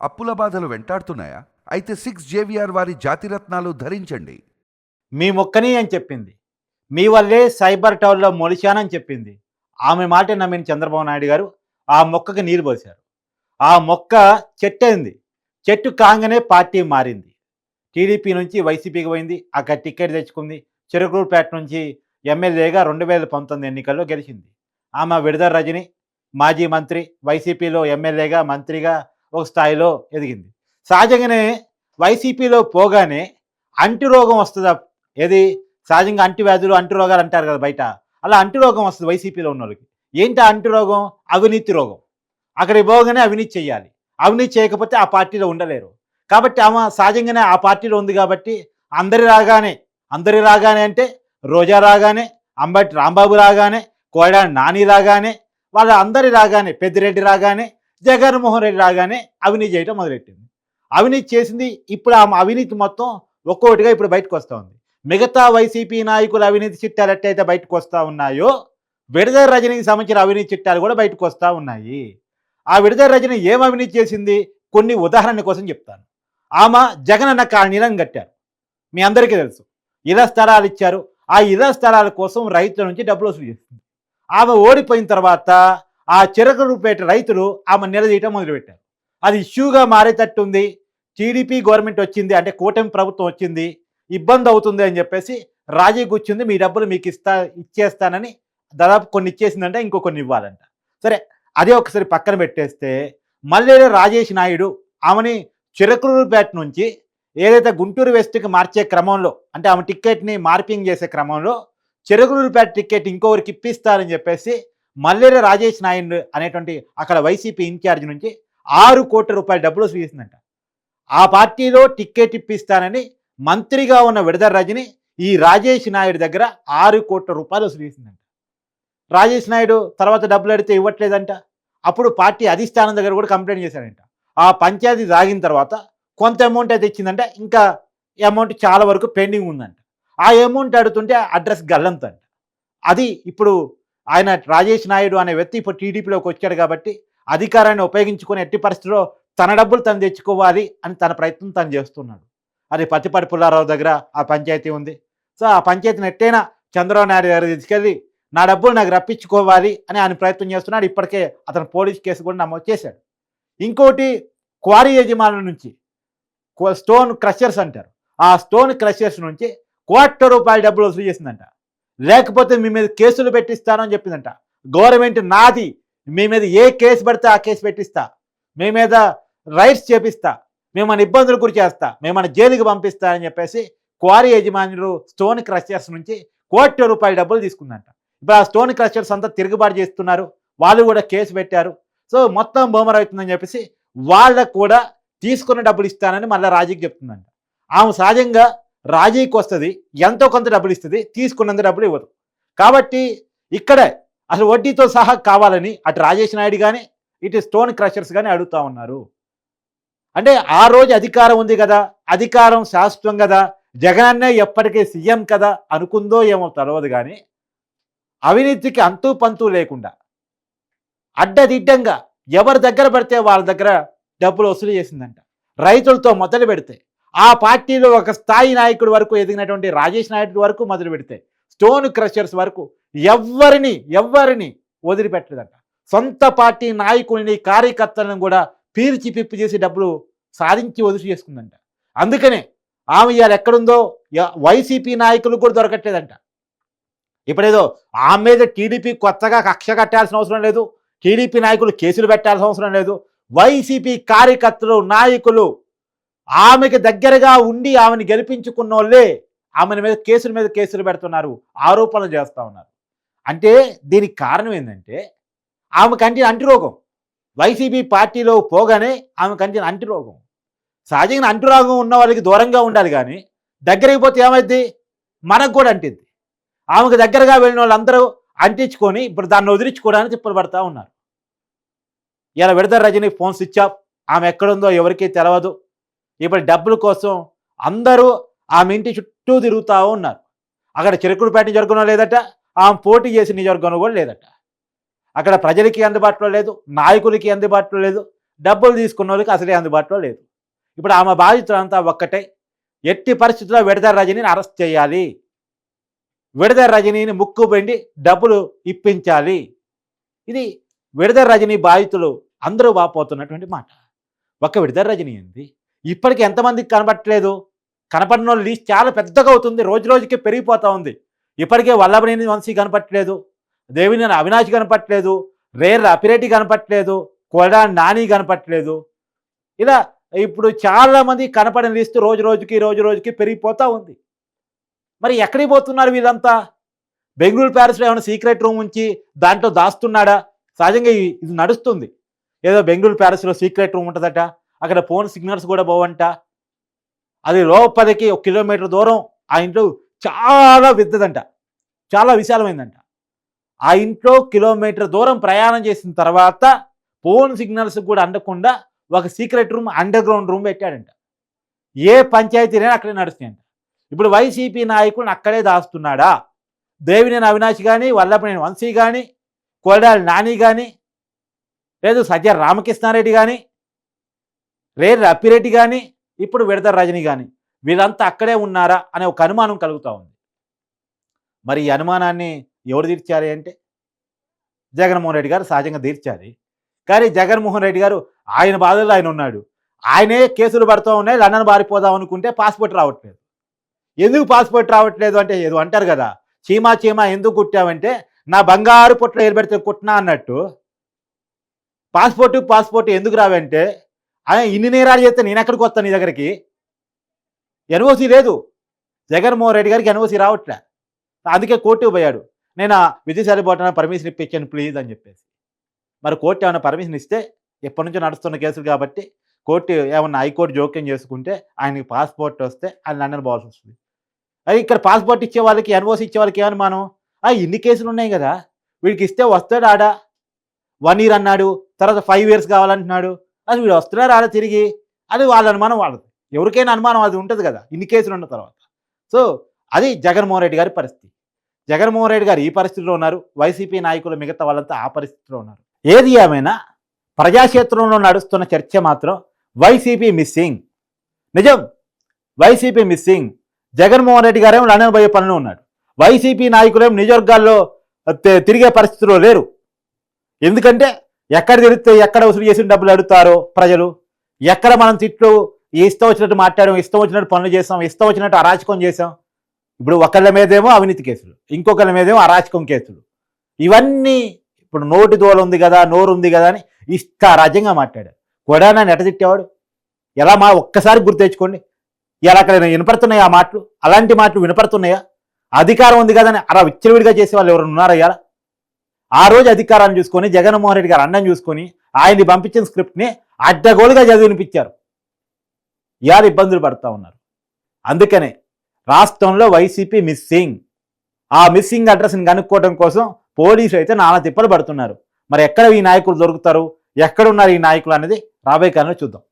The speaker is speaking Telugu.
అప్పుల బాధలు వెంటాడుతున్నాయా? అయితే సిక్స్ జేవిఆర్ వారి జాతిరత్నాలు ధరించండి. మీ మొక్కని అని చెప్పింది. మీ వల్లే సైబర్ టవర్లో మొలిచానని చెప్పింది. ఆమె మాట నమ్మిన చంద్రబాబు నాయుడు గారు. ఆ మొక్కకి నీరు పోశారు. ఆ మొక్క చెట్టయింది చెట్టు కాగానే పార్టీ మారింది. టీడీపీ నుంచి వైసీపీకి పోయింది. అక్కడ టికెట్ తెచ్చుకుంది. చిరుకూరుపేట నుంచి ఎమ్మెల్యేగా రెండు వేల పంతొమ్మిది ఎన్నికల్లో గెలిచింది. ఆమె విడుదల రజని మాజీ మంత్రి వైసీపీలో ఎమ్మెల్యేగా మంత్రిగా ఒక స్థాయిలో ఎదిగింది. సహజంగానే వైసీపీలో పోగానే అంటురోగం వస్తుందా? ఏది? సహజంగా అంటువ్యాధులు అంటురోగాలు అంటారు కదా బయట. అలా అంటురోగం వస్తుంది వైసీపీలో ఉన్న వాళ్ళకి ఏంటి ఆ అంటురోగం? అవినీతి రోగం. అక్కడికి పోగానే అవినీతి చేయాలి అవినీతి చేయకపోతే ఆ పార్టీలో ఉండలేరు. కాబట్టి ఆమె సహజంగానే ఆ పార్టీలో ఉంది కాబట్టి అందరి రాగానే అందరి రాగానే అంటే రోజా రాగానే అంబటి రాంబాబు రాగానే కోడా నాని రాగానే వాళ్ళ అందరి రాగానే పెద్దిరెడ్డి రాగానే జగన్మోహన్ రెడ్డి రాగానే అవినీతి చేయటం మొదలెట్టింది. అవినీతి చేసింది ఇప్పుడు ఆ అవినీతి మొత్తం ఒక్కొక్కటిగా ఇప్పుడు బయటకు వస్తూ ఉంది. మిగతా వైసీపీ నాయకుల అవినీతి చిట్టాలు ఎట్టయితే బయటకు వస్తూ ఉన్నాయో విడుదల రజనీకి సంబంధించిన అవినీతి చిట్టాలు కూడా బయటకు వస్తూ ఉన్నాయి. ఆ విడుదల రజని ఏం అవినీతి చేసింది? కొన్ని ఉదాహరణ కోసం చెప్తాను. ఆమె జగన్ అన్న కాలనీలను కట్టారు. మీ అందరికీ తెలుసు. ఇళ్ళ స్థలాలు ఇచ్చారు. ఆ ఇళ్ళ స్థలాల కోసం రైతుల నుంచి డబ్బులు వసూలు చేస్తుంది ఆమె ఓడిపోయిన తర్వాత ఆ చిరకలూపేట రైతులు ఆమె నిలదీయటం మొదలుపెట్టారు. అది ఇష్యూగా మారేటట్టు ఉంది టీడీపీ గవర్నమెంట్ వచ్చింది అంటే కూటమి ప్రభుత్వం వచ్చింది. ఇబ్బంది అవుతుంది అని చెప్పేసి రాజీ కూర్చుంది. మీ డబ్బులు మీకు ఇస్తా ఇచ్చేస్తానని దాదాపు కొన్ని ఇచ్చేసిందంటే ఇంకో కొన్ని ఇవ్వాలంట. సరే అదే ఒకసారి పక్కన పెట్టేస్తే మళ్ళీ రాజేష్ నాయుడు ఆమెని చిరకులూరుపేట నుంచి ఏదైతే గుంటూరు వెస్ట్కి మార్చే క్రమంలో అంటే ఆమె టికెట్ని మార్పింగ్ చేసే క్రమంలో చిరకులూరుపేట టికెట్ ఇంకొకరికి ఇప్పిస్తారని చెప్పేసి మల్లేరు రాజేష్ నాయుడు అనేటువంటి అక్కడ వైసీపీ ఇన్ఛార్జ్ నుంచి ఆరు కోట్ల రూపాయల డబ్బులు చూసిందంట ఆ పార్టీలో టిక్కెట్ ఇప్పిస్తానని మంత్రిగా ఉన్న విడదల రజని ఈ రాజేష్ నాయుడు దగ్గర ఆరు కోట్ల రూపాయలు వసూలు రాజేష్ నాయుడు తర్వాత డబ్బులు అడిగితే ఇవ్వట్లేదంట. అప్పుడు పార్టీ అధిష్టానం దగ్గర కూడా కంప్లైంట్ చేశాడంట ఆ పంచాయతీ సాగిన తర్వాత కొంత అమౌంట్ అయితే ఇచ్చిందంటే. ఇంకా అమౌంట్ చాలా వరకు పెండింగ్ ఉందంట. ఆ అమౌంట్ అడుగుతుంటే అడ్రస్ గల్లంతంట. అది ఇప్పుడు ఆయన రాజేష్ నాయుడు అనే వ్యక్తి ఇప్పుడు టీడీపీలోకి వచ్చాడు కాబట్టి అధికారాన్ని ఉపయోగించుకొని ఎట్టి పరిస్థితుల్లో తన డబ్బులు తను తెచ్చుకోవాలి అని తన ప్రయత్నం తను చేస్తున్నాడు. అది పత్తిపాటి పుల్లారావు దగ్గర ఆ పంచాయతీ ఉంది. సో ఆ పంచాయతీని ఎట్టైనా చంద్రబాబు నాయుడు గారు తీసుకెళ్ళి నా డబ్బులు నాకు రప్పించుకోవాలి అని ఆయన ప్రయత్నం చేస్తున్నాడు. ఇప్పటికే అతను పోలీస్ కేసు కూడా నమోదు చేశాడు. ఇంకోటి క్వారీ యజమానుల నుంచి స్టోన్ క్రషర్స్ అంటారు. ఆ స్టోన్ క్రషర్స్ నుంచి కోట్ల రూపాయల డబ్బులు వసూలు చేసిందంట. లేకపోతే మీ మీద కేసులు పెట్టిస్తానని చెప్పిందంట. గవర్నమెంట్ నాది. మీ మీద ఏ కేసు పడితే ఆ కేసు పెట్టిస్తా. మీ మీద రైట్స్ చేపిస్తా. మిమ్మల్ని ఇబ్బందులు గురి చేస్తా. మిమ్మల్ని జైలుకి పంపిస్తా అని చెప్పేసి క్వారీ యజమానులు స్టోన్ క్రషర్స్ నుంచి కోట్ల రూపాయల డబ్బులు తీసుకుందంట. ఇప్పుడు ఆ స్టోన్ క్రషర్స్ అంతా తిరుగుబాటు చేస్తున్నారు. వాళ్ళు కూడా కేసు పెట్టారు. సో మొత్తం బోమర్ అవుతుందని చెప్పేసి వాళ్ళకు కూడా తీసుకున్న డబ్బులు ఇస్తానని మళ్ళీ రాజీకి చెప్తుందంట. ఆమె సహజంగా రాజీకి వస్తుంది ఎంతో కొంత డబ్బులు ఇస్తుంది తీసుకున్నంత డబ్బులు ఇవ్వదు. కాబట్టి ఇక్కడే అసలు వడ్డీతో సహా కావాలని అటు రాజేష్ నాయుడు కానీ ఇటు స్టోన్ క్రషర్స్ కానీ అడుగుతా ఉన్నారు. అంటే ఆ రోజు అధికారం ఉంది కదా అధికారం శాశ్వతం కదా జగనన్నే ఎప్పటికీ సీఎం కదా అనుకుందో ఏమో తెలవదు కానీ అవినీతికి అంతూ పంతు లేకుండా అడ్డదిడ్డంగా ఎవరి దగ్గర పెడితే వాళ్ళ దగ్గర డబ్బులు వసూలు చేసిందంట. రైతులతో మొదలు పెడితే ఆ పార్టీలో ఒక స్థాయి నాయకుడి వరకు ఎదిగినటువంటి రాజేష్ నాయుడు వరకు మొదలు పెడితే స్టోన్ క్రషర్స్ వరకు ఎవ్వరిని ఎవ్వరిని వదిలిపెట్టలేదంట. సొంత పార్టీ నాయకుల్ని కార్యకర్తలను కూడా పీల్చి పిప్పి చేసి డబ్బులు సాధించి వదిలి చేసుకుందంట. అందుకనే ఆమె ఇవాళ ఎక్కడుందో వైసీపీ నాయకులు కూడా దొరకట్లేదంట. ఇప్పుడేదో ఆమె మీద టీడీపీ కొత్తగా కక్ష కట్టాల్సిన అవసరం లేదు టీడీపీ నాయకులు కేసులు పెట్టాల్సిన అవసరం లేదు వైసీపీ కార్యకర్తలు నాయకులు ఆమెకి దగ్గరగా ఉండి ఆమెను గెలిపించుకున్న వాళ్ళే ఆమె మీద కేసుల మీద కేసులు పెడుతున్నారు ఆరోపణలు చేస్తూ ఉన్నారు. అంటే దీనికి కారణం ఏంటంటే ఆమె కంటిన అంటురోగం. వైసీపీ పార్టీలో పోగానే ఆమె కంటిన అంటురోగం. సహజంగా అంటురోగం ఉన్న వాళ్ళకి దూరంగా ఉండాలి కానీ దగ్గరికి పోతే ఏమైద్ది? మనకు కూడా అంటింది ఆమెకు దగ్గరగా వెళ్ళిన వాళ్ళందరూ అంటించుకొని ఇప్పుడు దాన్ని వదిలించుకోవడానికి తిప్పలు పడతా ఉన్నారు. ఇలా Vidadala Rajini phone switch off ఆమె ఎక్కడుందో ఎవరికీ తెలియదు ఇప్పుడు డబ్బుల కోసం అందరూ ఆమె ఇంటి చుట్టూ తిరుగుతూ ఉన్నారు. అక్కడ చిరకుడుపేట నియోజకవర్గంలో లేదట ఆమె పోటీ చేసిన నియోజకవర్గంలో కూడా లేదట. అక్కడ ప్రజలకి అందుబాటులో లేదు నాయకులకి అందుబాటులో లేదు డబ్బులు తీసుకున్న వాళ్ళకి అసలే అందుబాటులో లేదు. ఇప్పుడు ఆమె బాధితులంతా ఒక్కటే. ఎట్టి పరిస్థితుల్లో విడదల రజనీని అరెస్ట్ చేయాలి. విడదల రజనీని ముక్కు పెండి డబ్బులు ఇప్పించాలి. ఇది విడదల రజనీ బాధితులు అందరూ వాపోతున్నటువంటి మాట. ఒక్క విడదల రజనీ ఏంది? ఇప్పటికి ఎంతమందికి కనబట్టలేదు? కనపడిన లీస్ట్ చాలా పెద్దగా అవుతుంది. రోజు రోజుకి పెరిగిపోతూ ఉంది. ఇప్పటికే వల్లభనేని వంశీ కనపట్లేదు దేవినేని అవినాష్ కనపట్లేదు రేర్ అపిరెడ్డి కనపట్లేదు కొడా నాని కనపట్లేదు ఇలా ఇప్పుడు చాలా మంది కనపడిన లిస్ట్ రోజు రోజుకి రోజు రోజుకి పెరిగిపోతూ ఉంది. మరి ఎక్కడికి పోతున్నారు వీళ్ళంతా? బెంగళూరు ప్యారిస్లో ఏమైనా సీక్రెట్ రూమ్ ఉంచి దాంట్లో దాస్తున్నాడా? సహజంగా ఇది నడుస్తుంది. ఏదో బెంగళూరు ప్యారిస్లో సీక్రెట్ రూమ్ ఉంటుందట. అక్కడ ఫోన్ సిగ్నల్స్ కూడా పోవంట. అది లోపలికి ఒక కిలోమీటర్ దూరం ఆ ఇంట్లో చాలా పెద్దదంట. చాలా విశాలమైందంట. ఆ ఇంట్లో కిలోమీటర్ దూరం ప్రయాణం చేసిన తర్వాత ఫోన్ సిగ్నల్స్ కూడా అందకుండా ఒక secret room underground room పెట్టాడంట. ఏ పంచాయతీనైనా అక్కడే నడుస్తాయంట. ఇప్పుడు వైసీపీ నాయకుడిని అక్కడే దాస్తున్నాడా? దేవినేని అవినాష్ కానీ వల్లభనేని వంశీ కానీ కోడాలి నాని కానీ లేదు సజ్జ రామకృష్ణారెడ్డి కానీ లేదు రప్పిరెడ్డి కానీ ఇప్పుడు విడత రజని కానీ వీళ్ళంతా అక్కడే ఉన్నారా అనే ఒక అనుమానం కలుగుతూ ఉంది. మరి ఈ అనుమానాన్ని ఎవరు తీర్చాలి అంటే జగన్మోహన్ రెడ్డి గారు సహజంగా తీర్చాలి. కానీ జగన్మోహన్ రెడ్డి గారు ఆయన బాధల్లో ఆయన ఉన్నాడు. ఆయనే కేసులు పడుతూ ఉన్నాయి లండన్ బారిపోదాం అనుకుంటే పాస్పోర్ట్ రావట్లేదు. ఎందుకు పాస్పోర్ట్ రావట్లేదు అంటే ఏదో అంటారు కదా చీమా చీమా ఎందుకు కుట్టావంటే నా బంగారు పొట్ల ఏర్పడితే కుట్టినా అన్నట్టు. పాస్పోర్ట్ పాస్పోర్ట్ ఎందుకు రావంటే ఇన్ని నేరాలు చేస్తే నేను ఎక్కడికి వస్తాను నీ దగ్గరికి? ఎన్ఓసి లేదు. జగన్మోహన్ రెడ్డి గారికి ఎన్ఓసి రావట్లే. అందుకే కోర్టుకు పోయాడు. నేను ఆ విజయసాయి పోటాన పర్మిషన్ ఇప్పించాను ప్లీజ్ అని చెప్పేసి. మరి కోర్టు ఏమైనా పర్మిషన్ ఇస్తే ఎప్పటి నుంచో నడుస్తున్న కేసులు కాబట్టి కోర్టు ఏమన్నా హైకోర్టు జోక్యం చేసుకుంటే ఆయనకి పాస్పోర్ట్ వస్తే ఆయన లండన్ పోవాల్సి వస్తుంది. అది ఇక్కడ పాస్పోర్ట్ ఇచ్చే వాళ్ళకి ఎన్ఓసి ఇచ్చే వాళ్ళకి ఏమని మనం ఆ ఇన్ని కేసులు ఉన్నాయి కదా. వీడికి ఇస్తే వస్తాడు ఆడ? వన్ ఇయర్ అన్నాడు తర్వాత ఫైవ్ ఇయర్స్ కావాలంటున్నాడు. అది వీడు వస్తున్నాడు అలా తిరిగి. అది వాళ్ళ అనుమానం వాళ్ళది. ఎవరికైనా అనుమానం అది ఉంటుంది కదా ఇన్ని కేసులు ఉన్న తర్వాత. సో అది జగన్మోహన్ రెడ్డి గారి పరిస్థితి. జగన్మోహన్ రెడ్డి గారు ఈ పరిస్థితిలో ఉన్నారు. వైసీపీ నాయకులు మిగతా వాళ్ళంతా ఆ పరిస్థితిలో ఉన్నారు. ఏది ఏమైనా ప్రజాక్షేత్రంలో నడుస్తున్న చర్చ మాత్రం వైసీపీ మిస్సింగ్. నిజం. YCP missing. జగన్మోహన్ రెడ్డి గారేమో లండన్ పోయే పనిలో ఉన్నాడు. వైసీపీ నాయకులేమో నిజవర్గాల్లో తిరిగే పరిస్థితిలో లేరు. ఎందుకంటే ఎక్కడ తిరిగితే ఎక్కడ వసూలు చేసిన డబ్బులు అడుగుతారో ప్రజలు? ఎక్కడ మనం తిట్లు ఇష్టం వచ్చినట్టు మాట్లాడాం ఇష్టం వచ్చినట్టు పనులు చేసాం ఇష్టం వచ్చినట్టు అరాచకం చేసాం? ఇప్పుడు ఒకళ్ళ మీదేమో అవినీతి కేసులు ఇంకొకళ్ళ మీదేమో అరాచకం కేసులు. ఇవన్నీ ఇప్పుడు నోటి దోల ఉంది కదా నోరు ఉంది కదా అని ఇష్ట రాజ్యంగా మాట్లాడారు కొడానా నెట తిట్టేవాడు? ఎలా మా ఒక్కసారి గుర్తు తెచ్చుకోండి. ఇలా అక్కడ వినపడుతున్నాయా ఆ మాటలు? అలాంటి మాటలు వినపడుతున్నాయా? అధికారం ఉంది కదా అని అలా విచ్చలవిడిగా చేసే వాళ్ళు ఎవరు ఉన్నారా ఇలా ఆ రోజు అధికారాన్ని చూసుకొని జగన్మోహన్ రెడ్డి గారు అన్నం చూసుకొని ఆయన్ని పంపించిన స్క్రిప్ట్ని అడ్డగోలుగా చదివినిపించారు. ఇవాళ ఇబ్బందులు పడుతూ ఉన్నారు. అందుకనే రాష్ట్రంలో వైసీపీ మిస్సింగ్. ఆ మిస్సింగ్ అడ్రస్ని కనుక్కోవడం కోసం పోలీసులు అయితే నానా తిప్పలు పడుతున్నారు. మరి ఎక్కడ ఈ నాయకులు దొరుకుతారు? ఎక్కడున్నారు ఈ నాయకులు అనేది రాబోయే కాలంలో చూద్దాం.